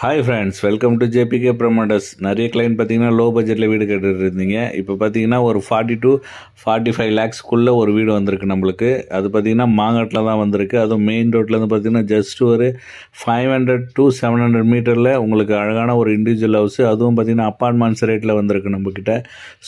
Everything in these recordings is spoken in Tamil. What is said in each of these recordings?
Hi friends welcome to JBK promoters நிறைய கிளைண்ட் பார்த்தீங்கன்னா லோ பட்ஜெட்டில் வீடு கேட்டுட்டு இருந்தீங்க. இப்போ பார்த்தீங்கன்னா ஒரு ஃபார்ட்டி டு ஃபார்ட்டி ஃபைவ் லேக்ஸ்க்குள்ளே ஒரு வீடு வந்திருக்கு நம்மளுக்கு. அது பார்த்தீங்கன்னா மாங்காட்டில் தான் வந்திருக்கு. அதுவும் மெயின் ரோட்லேருந்து பார்த்தீங்கன்னா ஜஸ்ட் ஒரு five hundred to seven hundred மீட்டரில் உங்களுக்கு அழகான ஒரு இண்டிவிஜுவல் ஹவுஸ் அதுவும் பார்த்தீங்கன்னா அப்பார்ட்மெண்ட்ஸ் ரேட்டில் வந்திருக்கு நம்மக்கிட்ட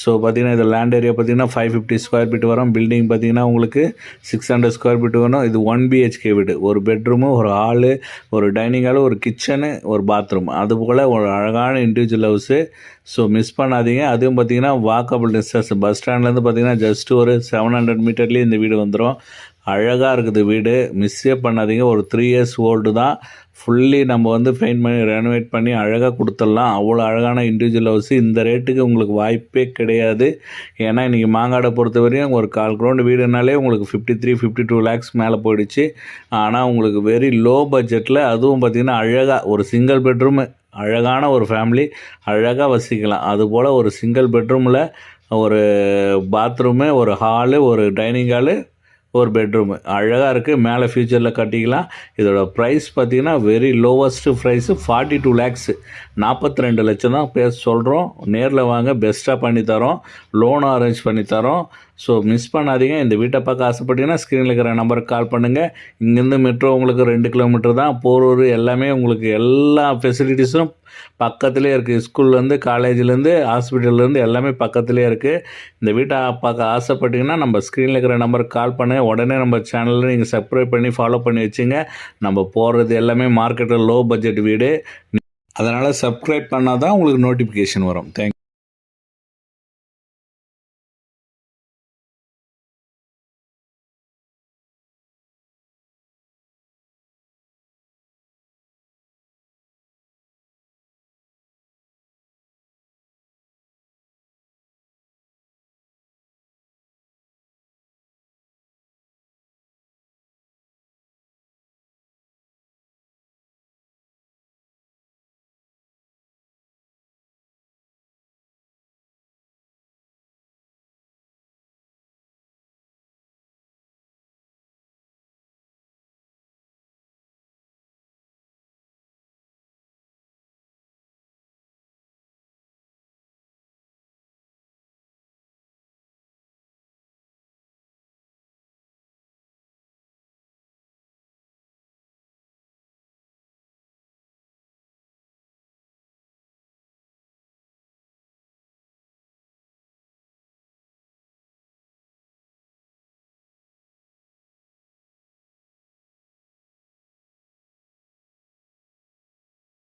ஸோ பார்த்தீங்கன்னா இது லேண்ட் ஏரியா பார்த்தீங்கன்னா ஃபைவ் ஃபிஃப்டி ஸ்கொயர் ஃபீட் வரும். பில்டிங் பார்த்தீங்கன்னா உங்களுக்கு சிக்ஸ் ஹண்ட்ரட் ஸ்கொயர் ஃபீட் வரும். இது ஒன் பிஹெச்கே வீடு. ஒரு பெட்ரூமு ஒரு ஹாலு ஒரு டைனிங் ஹாலு ஒரு கிச்சனு ஒரு பா பாத்ரூம் அதுபோல் ஒரு அழகான இண்டிவிஜுவல் ஹவுஸு ஸோ மிஸ் பண்ணாதீங்க. அதுவும் பார்த்தீங்கன்னா வாக்கபிள் டிஸ்டன்ஸ் பஸ் ஸ்டாண்ட்லேருந்து பார்த்தீங்கன்னா ஜஸ்ட் ஒரு செவன் ஹண்ட்ரட் மீட்டர்லேயே இந்த வீடு வந்துடும் அழகாக இருக்குது வீடு. மிஸ்ஸே பண்ணாதீங்க. ஒரு த்ரீ இயர்ஸ் ஓல்டு தான். ஃபுல்லி நம்ம வந்து பெயிண்ட் பண்ணி ரெனோவேட் பண்ணி அழகாக கொடுத்துடலாம். அவ்வளோ அழகான இண்டிவிஜுவல் ஹவுஸ் இந்த ரேட்டுக்கு உங்களுக்கு வாய்ப்பே கிடையாது. ஏன்னா இன்றைக்கி மாங்காடை பொறுத்த வரையும் ஒரு கால் கிரவுண்ட் வீடுனாலே உங்களுக்கு fifty three fifty two lakhs மேலே போயிடுச்சு. ஆனால் உங்களுக்கு வெரி லோ பட்ஜெட்டில் அதுவும் பார்த்திங்கன்னா அழகாக ஒரு சிங்கிள் பெட்ரூமு அழகான ஒரு ஃபேமிலி அழகாக வசிக்கலாம். அதுபோல் ஒரு சிங்கிள் பெட்ரூமில் ஒரு பாத்ரூமு ஒரு ஹாலு ஒரு டைனிங் ஹாலு ஒரு பெட்ரூமு அழகாக இருக்குது மேலே ஃப்யூச்சரில் கட்டிக்கலாம். இதோட ப்ரைஸ் பார்த்தீங்கன்னா very lowest price forty two lakhs நாற்பத்தி ரெண்டு லட்சம் தான் பேச சொல்கிறோம் நேரில் வாங்க பெஸ்ட்டாக பண்ணித்தரோம் லோனும் அரேஞ்ச் பண்ணி தரோம். ஸோ மிஸ் பண்ணாதீங்க. இந்த வீட்டை பார்க்க ஆசைப்பட்டீங்கன்னா ஸ்க்ரீனில் இருக்கிற நம்பருக்கு கால் பண்ணுங்கள் இங்கேருந்து மெட்ரோ உங்களுக்கு ரெண்டு கிலோமீட்டர் தான். போரூர் எல்லாமே உங்களுக்கு எல்லா ஃபெசிலிட்டிஸும் பக்கத்துலேயே இருக்குது ஸ்கூல்லேருந்து காலேஜ்லேருந்து ஹாஸ்பிட்டல்லேருந்து எல்லாமே பக்கத்துலேயே இருக்குது இந்த வீட்டை பார்க்க ஆசைப்பட்டீங்கன்னா நம்ம ஸ்க்ரீனில் இருக்கிற நம்பருக்கு கால் பண்ணுங்கள் உடனே நம்ம சேனலில் நீங்கள் சப்ஸ்கிரைப் பண்ணி ஃபாலோ பண்ணி வச்சுங்க. நம்ம போகிறது எல்லாமே மார்க்கெட்டில் லோ பட்ஜெட் வீடு. அதனால் சப்ஸ்கிரைப் பண்ணால் தான் உங்களுக்கு நோட்டிஃபிகேஷன் வரும். தேங்க்